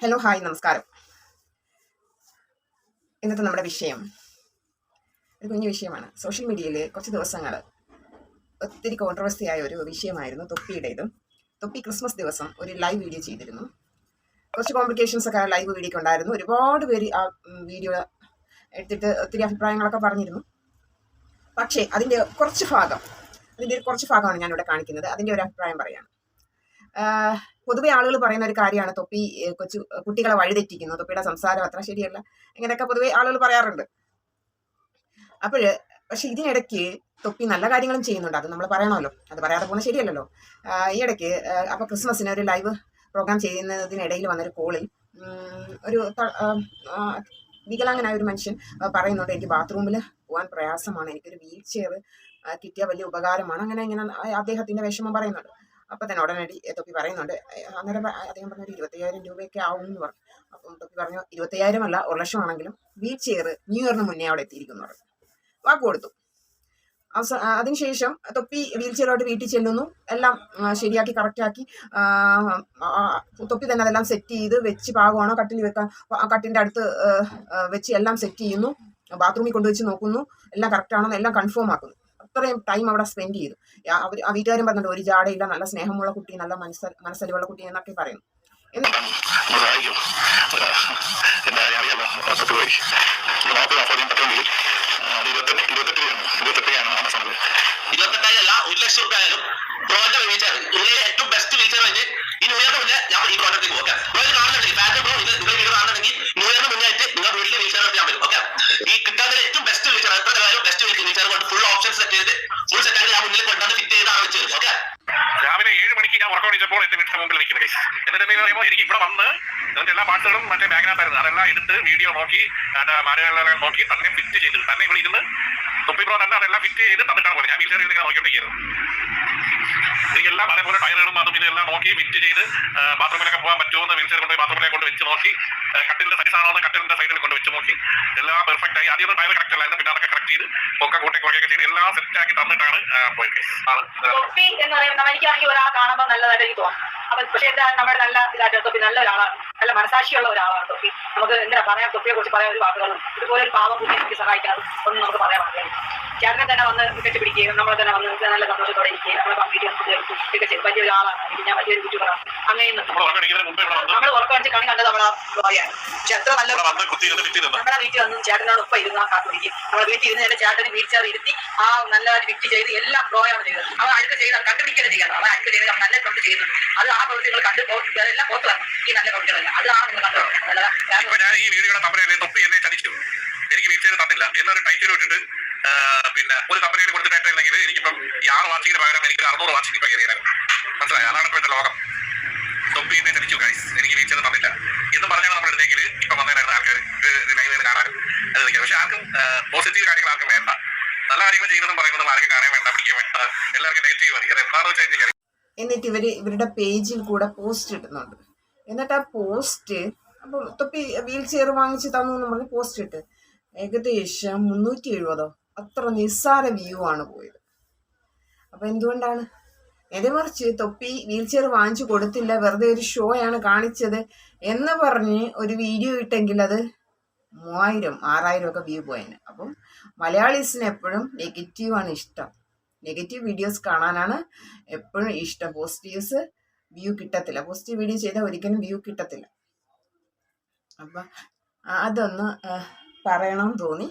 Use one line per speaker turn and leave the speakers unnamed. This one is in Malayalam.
ഹലോ ഹായ് നമസ്കാരം. ഇന്നത്തെ നമ്മുടെ വിഷയം. ഒരു കുഞ്ഞു വിഷയമാണ്. സോഷ്യൽ മീഡിയയിൽ കുറച്ച് ദിവസങ്ങൾ ഒത്തിരി കോൺട്രവേഴ്സിയായ ഒരു വിഷയമായിരുന്നു തൊപ്പിയുടേത്. തൊപ്പി ക്രിസ്മസ് ദിവസം ഒരു ലൈവ് വീഡിയോ ചെയ്തിരുന്നു. കുറച്ച് കോംപ്ലിക്കേഷൻസ് ഒക്കെ ലൈവ് വീഡിയോ ഉണ്ടായിരുന്നു. ഒരുപാട് പേര് ആ വീഡിയോ എടുത്തിട്ട് ഒത്തിരി അഭിപ്രായങ്ങളൊക്കെ പറഞ്ഞിരുന്നു. പക്ഷേ അതിന്റെ കുറച്ച് ഭാഗം അതിന്റെ കുറച്ച് ഭാഗമാണ് ഞാനിവിടെ കാണിക്കുന്നത്. അതിന്റെ ഒരു അഭിപ്രായം പറയാണ്. പൊതുവെ ആളുകൾ പറയുന്ന ഒരു കാര്യമാണ് തൊപ്പി കൊച്ചു കുട്ടികളെ വഴിതെറ്റിക്കുന്നു തൊപ്പിയുടെ സംസാരം അത്ര ശരിയല്ല ഇങ്ങനെയൊക്കെ പൊതുവെ ആളുകൾ പറയാറുണ്ട്. അപ്പോഴ് പക്ഷെ ഇതിനിടയ്ക്ക് തൊപ്പി നല്ല കാര്യങ്ങളും ചെയ്യുന്നുണ്ട് അത് നമ്മൾ പറയണമല്ലോ അത് പറയാതെ പോകുന്നത് ശരിയല്ലല്ലോ. ഈ ഇടയ്ക്ക് അപ്പോൾ അപ്പൊ ക്രിസ്മസിന് ഒരു ലൈവ് പ്രോഗ്രാം ചെയ്യുന്നതിനിടയിൽ വന്നൊരു കോളിൽ ഒരു വികലാംഗനായ ഒരു മനുഷ്യൻ പറയുന്നുണ്ട് എനിക്ക് ബാത്റൂമിൽ പോകാൻ പ്രയാസമാണ് എനിക്കൊരു വീൽ ചെയർ കിട്ടിയ വലിയ ഉപകാരമാണ് അങ്ങനെ ഇങ്ങനെ അദ്ദേഹത്തിന്റെ വിഷമം പറയുന്നുണ്ട്. അപ്പൊ തന്നെ ഉടനടി തൊപ്പി പറയുന്നുണ്ട്. അന്നേരം അദ്ദേഹം പറഞ്ഞു ഇരുപത്തയ്യായിരം രൂപയൊക്കെ ആവും എന്ന് പറഞ്ഞു അപ്പം തൊപ്പി പറഞ്ഞു ഇരുപത്തയ്യായിരം അല്ല ഒരു ലക്ഷം ആണെങ്കിലും വീൽ ചെയർ ന്യൂ ഇയറിന് മുന്നേ അവിടെ എത്തിയിരിക്കുന്നു പറഞ്ഞു. വാക്ക് കൊടുത്തു. അവസ ആ, അതിനുശേഷം തൊപ്പി വീൽ ചെയറോട്ട് വീട്ടിൽ ചെല്ലുന്നു. എല്ലാം ശരിയാക്കി കറക്റ്റാക്കി തൊപ്പി തന്നെ അതെല്ലാം സെറ്റ് ചെയ്ത് വെച്ച് പാകമാണോ കട്ടിൽ വെക്കാൻ കട്ടിന്റെ അടുത്ത് വെച്ച് എല്ലാം സെറ്റ് ചെയ്യുന്നു. ബാത്റൂമിൽ കൊണ്ടുവച്ച് നോക്കുന്നു. എല്ലാം കറക്റ്റ് ആണോ എല്ലാം കൺഫേം ആക്കുന്നു. അത്രയും ടൈം അവിടെ സ്പെൻഡ് ചെയ്തു. അവർ ആ വീട്ടുകാരും പറഞ്ഞിട്ട് ഒരു ജാടയില്ല നല്ല സ്നേഹമുള്ള കുട്ടി നല്ല മനസ്സ മനസ്സലിവുള്ള കുട്ടി എന്നൊക്കെ പറയുന്നു.
ലക്ഷം ഏറ്റവും ബെസ്റ്റ് വീച്ചർ വെച്ച് ഇനി ന്യൂ ഞാൻ ഈ പ്രോജക്റ്റിലേക്ക് പോകാം കാണുന്നുണ്ടെങ്കിൽ ഫാറ്റ് ബ്രോ ഇത് നിങ്ങൾ വീട് കാണുന്നുണ്ടെങ്കിൽ ന്യൂ ഇയറിന് മുന്നേ ആയിട്ട് നിങ്ങൾ വീട്ടിൽ വീച്ചർ എടുത്ത് ഞാൻ വരും ഓക്കെ ഈ കിട്ടാതിൽ ഏറ്റവും ബെസ്റ്റ് വീച്ചർ എത്ര കാര്യം ബെസ്റ്റ് വീച്ചർ കൊണ്ട് ഫുൾ ഓപ്ഷൻസ് സെറ്റ് ചെയ്ത് ഫുൾ സെറ്റ് ആയിട്ട് ഞാൻ മുന്നിൽ കൊണ്ടുവന്ന് ഫിറ്റ് ചെയ്താണ് വെച്ച് ഓക്കെ
രാവിലെ ഏഴ് മണിക്ക് ഞാൻ വർക്കൗട്ട് മുമ്പിൽ നിൽക്കുന്ന കേസ് എന്നിട്ട് എന്ന് പറയുമ്പോൾ എനിക്ക് ഇവിടെ വന്ന് എന്നിട്ട് എല്ലാ പാട്ടുകളും മറ്റേ ബാഗിനകത്തായിരുന്നു അതെല്ലാം എടുത്ത് വീഡിയോ നോക്കി മാനുകളെല്ലാം നോക്കി തന്നെ ഫിറ്റ് ചെയ്തു തന്നെ ഇവിടെ ഇരുന്ന് തൊപ്പി ബ്രോ തന്നെ അതെല്ലാം ഫിറ്റ് ചെയ്ത് തന്നിട്ടാണ് പോയത്. ഞാൻ വീട്ടിൽ ഇങ്ങനെ നോക്കിക്കൊണ്ടിരിക്കുന്നത് എനിക്കെല്ലാം അതേപോലെ ടയറുകളും അതും ഇതെല്ലാം നോക്കി ഫിറ്റ് ചെയ്ത് ബാത്റൂമിലൊക്കെ പോകാൻ പറ്റുമോ എന്ന് വീൽ ചെയർ കൊണ്ട് ബാത്റൂമിലെ കൊണ്ട് വെച്ച് നോക്കി കട്ടിന്റെ കട്ടിലിന്റെ സൈസ് ആണോ എന്ന് കട്ടിലിന്റെ സൈഡിൽ കൊണ്ട് വെച്ച് നോക്കി. എല്ലാം പെർഫെക്റ്റ് ആയി. ആദ്യം ടയർ കറക്റ്റ് അല്ലായിരുന്നു പിന്നെ അതൊക്കെ കറക്റ്റ് ചെയ്ത് പൊക്കെ കൂട്ടി കുറയൊക്കെ ചെയ്ത് എല്ലാം സെറ്റ് ആക്കി തന്നിട്ടാണ് പോയത് ആണ്.
അപ്പൊ പക്ഷേ എന്താ നമ്മുടെ നല്ല ഇതായിട്ട് തൊപ്പി നല്ല ഒരാളാണ്. നല്ല മനസാക്ഷിയുള്ള ഒരാളാണ് തൊപ്പി. നമുക്ക് എന്താ പറയാം തൊപ്പിയെ കുറിച്ച് പറയാൻ ഒരു വാക്കുകളും ഇതുപോലെ ഒരു പാവം കുട്ടി എനിക്ക് സഹായിക്കാതെ ഒന്നും നമുക്ക് പറയാൻ പാടില്ല. ചേട്ടനെ തന്നെ വന്ന് കെട്ടിപ്പിടിക്കുകയും നമ്മളെ തന്നെ വന്ന് നല്ല സന്തോഷത്തോടെ ഇരിക്കുകയും നമ്മളെ കമ്പ്ലീറ്റ് ഒക്കെ ചെയ്യും വലിയ ഒരാളാണ്. എനിക്ക് ഞാൻ വലിയൊരു യൂട്യൂബറാണ് അങ്ങനെ
നമ്മൾ വർക്ക്
വെച്ച് കണി കണ്ടത് നമ്മളാ ബ്ലോയാണ് പക്ഷെ എത്ര നല്ല
ചെയ്തു
നമ്മുടെ വീട്ടിൽ വന്നും ചേട്ടനോട് ഒപ്പം ഇരുന്ന് കാത്തുപിടിക്കും നമ്മുടെ വീട്ടിൽ ഇരുന്ന് എന്റെ ചേട്ടന് വീഴ്ച ഇരുത്തി ആ നല്ല വിറ്റ് ചെയ്ത് എല്ലാം പ്രോയാണ് ചെയ്തത്. അവൻ അഴുക്ക് ചെയ്ത് കണ്ടുപിടിക്കാൻ ചെയ്യണം അവൻ അഴുക്ക് ചെയ്ത് നല്ല കൊണ്ട് ചെയ്യുന്നു അത് ആ പ്രവൃത്തികൾ കണ്ടു എല്ലാം പുറത്തു വരണം ഈ നല്ല പ്രവൃത്തികളല്ല അത് ആ നിങ്ങൾ കണ്ടു
ഇപ്പൊ ഞാൻ ഈ വീഡിയോയുടെ തമ്പനയിലെ തൊപ്പി എന്നെ ചതിച്ചു എനിക്ക് വീഴ്ചയിൽ തന്നില്ല. എന്നൊരു ടൈറ്റിൽ ഇട്ടിട്ട് പിന്നെ ഒരു കമ്പനിയിൽ കൊടുത്ത് ടൈറ്റില്ലെങ്കിൽ എനിക്കിപ്പം ഈ ആറ് വാച്ചിങ്ങിന് പകരം എനിക്ക് അറുന്നൂറ് വാച്ചിങ് പകരം മനസ്സിലായി? അതാണ് ഇപ്പോഴത്തെ ലോകം. തൊപ്പി എന്നെ ചതിച്ചു ഗൈസ് എനിക്ക് വീഴ്ചയിൽ തന്നില്ല. എന്ന് പറഞ്ഞാണ് നമ്മൾ എടുത്തെങ്കിൽ ഇപ്പം വന്നേരായിരുന്നു ആൾക്കാർ ലൈവ് കാണാനും അത് പക്ഷെ ആർക്കും പോസിറ്റീവ് കാര്യങ്ങൾ ആർക്കും വേണ്ട. നല്ല കാര്യങ്ങൾ ചെയ്യുന്നതും പറയുന്നതും ആർക്കും കാണാൻ വേണ്ട പിടിക്കാൻ വേണ്ട. എല്ലാവർക്കും നെഗറ്റീവ് മതി. അത് എന്താണെന്ന് വെച്ചാൽ
എന്നിട്ട് ഇവർ ഇവരുടെ പേജിൽ കൂടെ പോസ്റ്റ് ഇടുന്നുണ്ട്. എന്നിട്ട് ആ പോസ്റ്റ് അപ്പം തൊപ്പി വീൽ ചെയർ വാങ്ങിച്ച് തന്നു എന്ന് പറഞ്ഞ് പോസ്റ്റ് ഇട്ട്. ഏകദേശം മുന്നൂറ്റി എഴുപതോ? അത്ര നിസ്സാര വ്യൂ ആണ് പോയത്. അപ്പം എന്തുകൊണ്ടാണ്? നേരെ മറിച്ച് തൊപ്പി വീൽ ചെയർ വാങ്ങിച്ചു കൊടുത്തില്ല വെറുതെ ഒരു ഷോ ആണ് കാണിച്ചത് എന്ന് പറഞ്ഞ് ഒരു വീഡിയോ ഇട്ടെങ്കിൽ അത് മൂവായിരം ആറായിരം ഒക്കെ വ്യൂ പോയേനെ. അപ്പം മലയാളീസിന് എപ്പോഴും നെഗറ്റീവാണ് ഇഷ്ടം. നെഗറ്റീവ് വീഡിയോസ് കാണാനാണ് എപ്പോഴും ഇഷ്ടം. പോസിറ്റീവ്സ് വ്യൂ കിട്ടത്തില്ല. പോസിറ്റീവ് വീഡിയോ ചെയ്താൽ ഒരിക്കലും വ്യൂ കിട്ടത്തില്ല. അപ്പം അതൊന്ന് പറയണമെന്ന് പറയണം തോന്നി.